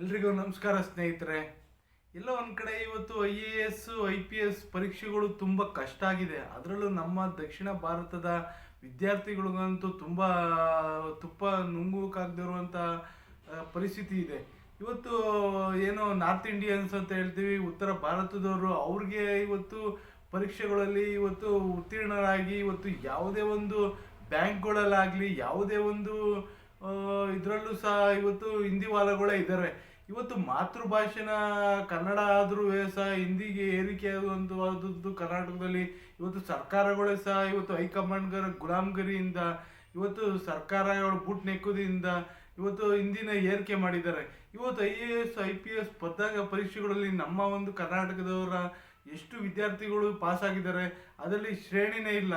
ಎಲ್ರಿಗೂ ನಮಸ್ಕಾರ ಸ್ನೇಹಿತರೆ. ಎಲ್ಲೋ ಒಂದು ಕಡೆ ಇವತ್ತು I A S I P S ಪರೀಕ್ಷೆಗಳು ತುಂಬ ಕಷ್ಟ ಆಗಿದೆ. ಅದರಲ್ಲೂ ನಮ್ಮ ದಕ್ಷಿಣ ಭಾರತದ ವಿದ್ಯಾರ್ಥಿಗಳಿಗಂತೂ ತುಂಬ, ತುಪ್ಪ ನುಂಗೋಕ್ಕಾಗದಿರುವಂಥ ಪರಿಸ್ಥಿತಿ ಇದೆ. ಇವತ್ತು ಏನು ನಾರ್ತ್ ಇಂಡಿಯನ್ಸ್ ಅಂತ ಹೇಳ್ತೀವಿ, ಉತ್ತರ ಭಾರತದವರು ಅವ್ರಿಗೆ ಇವತ್ತು ಪರೀಕ್ಷೆಗಳಲ್ಲಿ ಇವತ್ತು ಉತ್ತೀರ್ಣರಾಗಿ ಇವತ್ತು ಯಾವುದೇ ಒಂದು ಬ್ಯಾಂಕ್ಗಳಲ್ಲಾಗಲಿ, ಯಾವುದೇ ಒಂದು ಇದರಲ್ಲೂ ಸಹ ಇವತ್ತು ಹಿಂದಿ ವಾಲಗಳೇ ಇದ್ದಾರೆ ಇವತ್ತು ಮಾತೃಭಾಷೆನ ಕನ್ನಡ ಆದರೂ ಸಹ ಹಿಂದಿಗೆ ಏರಿಕೆ ಆಗುವಂಥದ್ದು ಕರ್ನಾಟಕದಲ್ಲಿ ಇವತ್ತು ಸರ್ಕಾರಗಳೇ ಸಹ ಇವತ್ತು ಹೈಕಮಾಂಡ್ಗರ ಗುಲಾಮ್ಗರಿಯಿಂದ, ಇವತ್ತು ಸರ್ಕಾರಗಳು ಬುಟ್ ನೆಕ್ಕುವುದರಿಂದ ಇವತ್ತು ಹಿಂದಿನ ಏರಿಕೆ ಮಾಡಿದ್ದಾರೆ. ಇವತ್ತು I A S, I P S ಸ್ಪರ್ಧಾ ಪರೀಕ್ಷೆಗಳಲ್ಲಿ ನಮ್ಮ ಒಂದು ಕರ್ನಾಟಕದವರ ಎಷ್ಟು ವಿದ್ಯಾರ್ಥಿಗಳು ಪಾಸ್ ಆಗಿದ್ದಾರೆ ಅದರಲ್ಲಿ ಶ್ರೇಣಿನೇ ಇಲ್ಲ.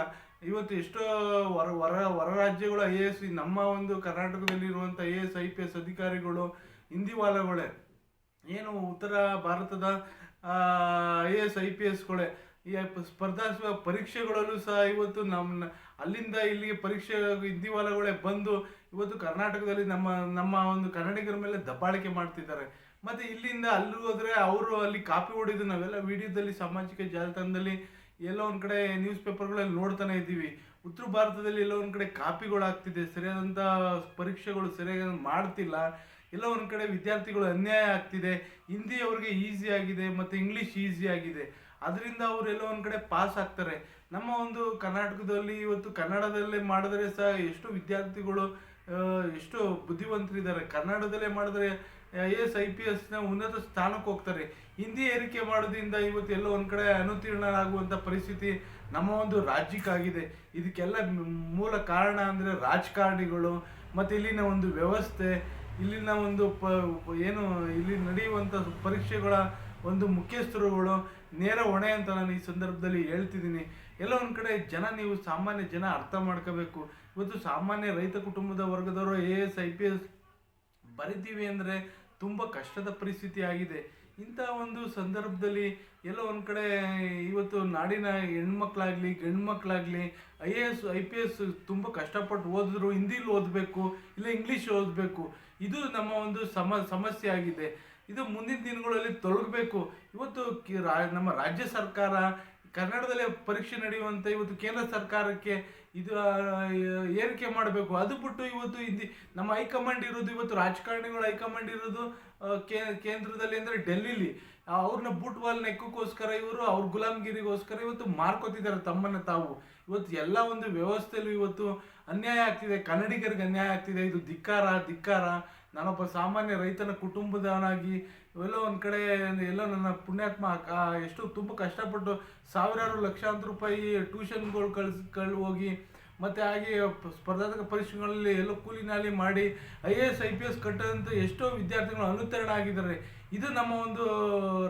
ಇವತ್ತು ಎಷ್ಟೋ ಹೊರ ಹೊರ ಹೊರ ರಾಜ್ಯಗಳು ಐ ಎ ಎಸ್ ನಮ್ಮ ಒಂದು ಕರ್ನಾಟಕದಲ್ಲಿರುವಂಥ I A S I P S ಅಧಿಕಾರಿಗಳು, ಹಿಂದಿ ವಾಲಗಳೇ, ಏನು ಉತ್ತರ ಭಾರತದ I A S I P ಎಸ್ಗಳೇ ಈ ಸ್ಪರ್ಧಾತ್ಮಕ ಪರೀಕ್ಷೆಗಳಲ್ಲೂ ಸಹ ಇವತ್ತು ನಮ್ಮ ಅಲ್ಲಿಂದ ಇಲ್ಲಿಗೆ ಪರೀಕ್ಷೆ ಹಿಂದಿ ವಾಲಗಳೇ ಬಂದು ಇವತ್ತು ಕರ್ನಾಟಕದಲ್ಲಿ ನಮ್ಮ ನಮ್ಮ ಒಂದು ಕನ್ನಡಿಗರ ಮೇಲೆ ದಬ್ಬಾಳಿಕೆ ಮಾಡ್ತಿದ್ದಾರೆ. ಮತ್ತು ಇಲ್ಲಿಂದ ಅಲ್ಲಿ ಹೋದರೆ ಅವರು ಅಲ್ಲಿ ಕಾಪಿ ಹೊಡಿದು ನಾವೆಲ್ಲ ವಿಡಿಯೋದಲ್ಲಿ, ಸಾಮಾಜಿಕ ಜಾಲತಾಣದಲ್ಲಿ ಎಲ್ಲೋ ಒಂದು ಕಡೆ ನ್ಯೂಸ್ ಪೇಪರ್ಗಳಲ್ಲಿ ನೋಡ್ತಾನೆ ಇದ್ದೀವಿ. ಉತ್ತರ ಭಾರತದಲ್ಲಿ ಎಲ್ಲೋ ಒಂದು ಕಡೆ ಕಾಪಿಗಳಾಗ್ತಿದೆ ಸರಿಯಾದಂಥ ಪರೀಕ್ಷೆಗಳು ಸರಿಯಾಗಿ ಮಾಡ್ತಿಲ್ಲ. ಎಲ್ಲೋ ಒಂದು ಕಡೆ ವಿದ್ಯಾರ್ಥಿಗಳು ಅನ್ಯಾಯ ಆಗ್ತಿದೆ. ಹಿಂದಿ ಅವ್ರಿಗೆ ಈಸಿ ಆಗಿದೆ, ಮತ್ತು ಇಂಗ್ಲೀಷ್ ಈಸಿ ಆಗಿದೆ. ಅದರಿಂದ ಅವರು ಎಲ್ಲೋ ಒಂದು ಕಡೆ ಪಾಸ್ ಆಗ್ತಾರೆ. ನಮ್ಮ ಒಂದು ಕರ್ನಾಟಕದಲ್ಲಿ ಇವತ್ತು ಕನ್ನಡದಲ್ಲೇ ಮಾಡಿದ್ರೆ ಸಹ ಎಷ್ಟು ವಿದ್ಯಾರ್ಥಿಗಳು ಎಷ್ಟು ಬುದ್ಧಿವಂತರಿದ್ದಾರೆ. ಕನ್ನಡದಲ್ಲೇ ಮಾಡಿದ್ರೆ ಐ ಎಸ್, ಐ ಪಿ ಎಸ್ನ ಉನ್ನತ ಸ್ಥಾನಕ್ಕೆ ಹೋಗ್ತಾರೆ. ಹಿಂದಿ ಏರಿಕೆ ಮಾಡೋದ್ರಿಂದ ಇವತ್ತು ಎಲ್ಲೋ ಒಂದು ಕಡೆ ಅನುತ್ತೀರ್ಣರಾಗುವಂಥ ಪರಿಸ್ಥಿತಿ ನಮ್ಮ ಒಂದು ರಾಜ್ಯಕ್ಕಾಗಿದೆ. ಇದಕ್ಕೆಲ್ಲ ಮೂಲ ಕಾರಣ ಅಂದರೆ ರಾಜಕಾರಣಿಗಳು, ಮತ್ತು ಇಲ್ಲಿನ ಒಂದು ವ್ಯವಸ್ಥೆ, ಇಲ್ಲಿನ ಒಂದು ಪ, ಏನು, ಇಲ್ಲಿ ನಡೆಯುವಂಥ ಪರೀಕ್ಷೆಗಳ ಒಂದು ಮುಖ್ಯಸ್ಥರುಗಳು ನೇರ ಹೊಣೆ ಅಂತ ನಾನು ಈ ಸಂದರ್ಭದಲ್ಲಿ ಹೇಳ್ತಿದ್ದೀನಿ. ಎಲ್ಲ ಒಂದು ಕಡೆ ಜನ ನೀವು ಸಾಮಾನ್ಯ ಜನ ಅರ್ಥ ಮಾಡ್ಕೋಬೇಕು. ಇವತ್ತು ಸಾಮಾನ್ಯ ರೈತ ಕುಟುಂಬದ ವರ್ಗದವರು A S, I P S ಬರಿತೀವಿ ಅಂದರೆ ತುಂಬ ಕಷ್ಟದ ಪರಿಸ್ಥಿತಿ ಆಗಿದೆ. ಇಂಥ ಒಂದು ಸಂದರ್ಭದಲ್ಲಿ ಎಲ್ಲೋ ಒಂದು ಕಡೆ ಇವತ್ತು ನಾಡಿನ ಹೆಣ್ಮಕ್ಳಾಗಲಿ ಗಂಡು ಮಕ್ಕಳಾಗಲಿ I A S, I P S ತುಂಬ ಕಷ್ಟಪಟ್ಟು ಓದಿದ್ರು, ಹಿಂದಿಲಿ ಓದಬೇಕು, ಇಲ್ಲ ಇಂಗ್ಲೀಷ್ ಓದಬೇಕು. ಇದು ನಮ್ಮ ಒಂದು ಸಮ, ಸಮಸ್ಯೆ ಆಗಿದೆ. ಇದು ಮುಂದಿನ ದಿನಗಳಲ್ಲಿ ತೊಲಗಬೇಕು. ಇವತ್ತು ನಮ್ಮ ರಾಜ್ಯ ಸರ್ಕಾರ ಕನ್ನಡದಲ್ಲೇ ಪರೀಕ್ಷೆ ನಡೆಯುವಂಥ ಇವತ್ತು ಕೇಂದ್ರ ಸರ್ಕಾರಕ್ಕೆ ಇದು ಏರಿಕೆ ಮಾಡಬೇಕು. ಅದು ಬಿಟ್ಟು ಇವತ್ತು ಹಿಂದಿ, ನಮ್ಮ ಹೈಕಮಾಂಡ್ ಇರೋದು ಇವತ್ತು ರಾಜಕಾರಣಿಗಳು ಹೈಕಮಾಂಡ್ ಇರೋದು ಕೇ- ಕೇಂದ್ರದಲ್ಲಿ ಅಂದರೆ ಡೆಲ್ಲಿಲಿ. ಅವ್ರನ್ನ ಬುಟ್ ವಾಲ್ ನೆಕ್ಕಕ್ಕೋಸ್ಕರ ಇವರು, ಅವ್ರ ಗುಲಾಮ್ಗಿರಿಗೋಸ್ಕರ ಇವತ್ತು ಮಾರ್ಕೋತಿದ್ದಾರೆ ತಮ್ಮನ್ನ ತಾವು. ಇವತ್ತು ಎಲ್ಲ ಒಂದು ವ್ಯವಸ್ಥೆಯಲ್ಲೂ ಇವತ್ತು ಅನ್ಯಾಯ ಆಗ್ತಿದೆ. ಕನ್ನಡಿಗರಿಗೆ ಅನ್ಯಾಯ ಆಗ್ತಿದೆ. ಇದು ಧಿಕ್ಕಾರ ಧಿಕ್ಕಾರ. ನಾನೊಬ್ಬ ಸಾಮಾನ್ಯ ರೈತನ ಕುಟುಂಬದವನಾಗಿ ಎಲ್ಲೋ ಒಂದು ಕಡೆ ಎಲ್ಲ ನನ್ನ ಪುಣ್ಯಾತ್ಮ ಎಷ್ಟು ತುಂಬ ಕಷ್ಟಪಟ್ಟು ಸಾವಿರಾರು ಲಕ್ಷಾಂತರ ರೂಪಾಯಿ ಟ್ಯೂಷನ್ಗಳು ಕಳ್ಸಿ ಕಳ್ ಹೋಗಿ ಮತ್ತು ಹಾಗೆ ಸ್ಪರ್ಧಾತ್ಮಕ ಪರೀಕ್ಷೆಗಳಲ್ಲಿ ಎಲ್ಲೋ ಕೂಲಿ ನಾಲಿ ಮಾಡಿ I A S I P S ಕಟ್ಟದಂಥ ಎಷ್ಟೋ ವಿದ್ಯಾರ್ಥಿಗಳು ಅನುತ್ತೀರ್ಣ ಆಗಿದ್ದಾರೆ. ಇದು ನಮ್ಮ ಒಂದು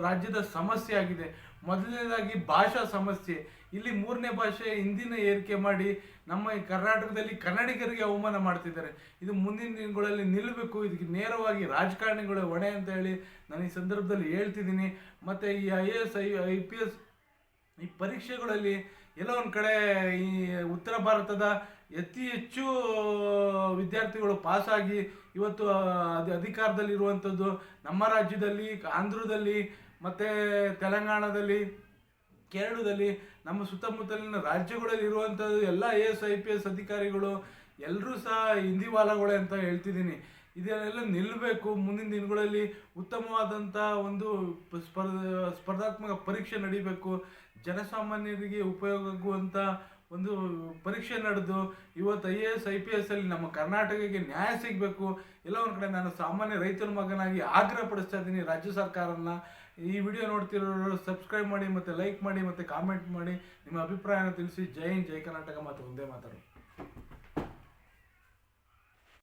ರಾಜ್ಯದ ಸಮಸ್ಯೆ ಆಗಿದೆ. ಮೊದಲನೇದಾಗಿ ಭಾಷಾ ಸಮಸ್ಯೆ. ಇಲ್ಲಿ ಮೂರನೇ ಭಾಷೆ ಹಿಂದಿನ ಏರಿಕೆ ಮಾಡಿ ನಮ್ಮ ಕರ್ನಾಟಕದಲ್ಲಿ ಕನ್ನಡಿಗರಿಗೆ ಅವಮಾನ ಮಾಡ್ತಿದ್ದಾರೆ. ಇದು ಮುಂದಿನ ದಿನಗಳಲ್ಲಿ ನಿಲ್ಲಬೇಕು. ಇದಕ್ಕೆ ನೇರವಾಗಿ ರಾಜಕಾರಣಿಗಳ ಹೊಣೆ ಅಂತ ಹೇಳಿ ನಾನು ಈ ಸಂದರ್ಭದಲ್ಲಿ ಹೇಳ್ತಿದ್ದೀನಿ. ಮತ್ತು ಈ I A S I I P S ಈ ಪರೀಕ್ಷೆಗಳಲ್ಲಿ ಎಲ್ಲೋ ಒಂದು ಕಡೆ ಈ ಉತ್ತರ ಭಾರತದ ಅತಿ ಹೆಚ್ಚು ವಿದ್ಯಾರ್ಥಿಗಳು ಪಾಸಾಗಿ ಇವತ್ತು ಅದು ಅಧಿಕಾರದಲ್ಲಿರುವಂಥದ್ದು ನಮ್ಮ ರಾಜ್ಯದಲ್ಲಿ, ಆಂಧ್ರದಲ್ಲಿ ಮತ್ತು ತೆಲಂಗಾಣದಲ್ಲಿ, ಕೇರಳದಲ್ಲಿ, ನಮ್ಮ ಸುತ್ತಮುತ್ತಲಿನ ರಾಜ್ಯಗಳಲ್ಲಿ ಇರುವಂಥದ್ದು ಎಲ್ಲ A S I P S ಅಧಿಕಾರಿಗಳು ಎಲ್ಲರೂ ಸಹ ಹಿಂದಿ ವಾಲಗಳೇ ಅಂತ ಹೇಳ್ತಿದ್ದೀನಿ. ಇದನ್ನೆಲ್ಲ ನಿಲ್ಲಬೇಕು ಮುಂದಿನ ದಿನಗಳಲ್ಲಿ ಉತ್ತಮವಾದಂಥ ಒಂದು ಸ್ಪರ್ಧ ಸ್ಪರ್ಧಾತ್ಮಕ ಪರೀಕ್ಷೆ ನಡಿಬೇಕು. ಜನಸಾಮಾನ್ಯರಿಗೆ ಉಪಯೋಗ ಆಗುವಂಥ ಒಂದು ಪರೀಕ್ಷೆ ನಡೆದು, ಇವತ್ತು I A S I P S ಅಲ್ಲಿ ನಮ್ಮ ಕರ್ನಾಟಕಕ್ಕೆ ನ್ಯಾಯ ಸಿಗಬೇಕು. ಎಲ್ಲ ಒಂದು ಕಡೆ ನಾನು ಸಾಮಾನ್ಯ ರೈತರ ಮಗನಾಗಿ ಆಗ್ರಹ ಪಡಿಸ್ತಾ ಇದ್ದೀನಿ. ರಾಜ್ಯ ಸರ್ಕಾರನ ಈ ವಿಡಿಯೋ ನೋಡ್ತಿರೋರು ಸಬ್ಸ್ಕ್ರೈಬ್ ಮಾಡಿ ಮತ್ತು ಲೈಕ್ ಮಾಡಿ ಮತ್ತು ಕಾಮೆಂಟ್ ಮಾಡಿ ನಿಮ್ಮ ಅಭಿಪ್ರಾಯನ ತಿಳಿಸಿ. ಜೈ ಹಿಂದ್, ಜೈ ಕರ್ನಾಟಕ ಮತ್ತು ಒಂದೇ ಮಾತಾಡು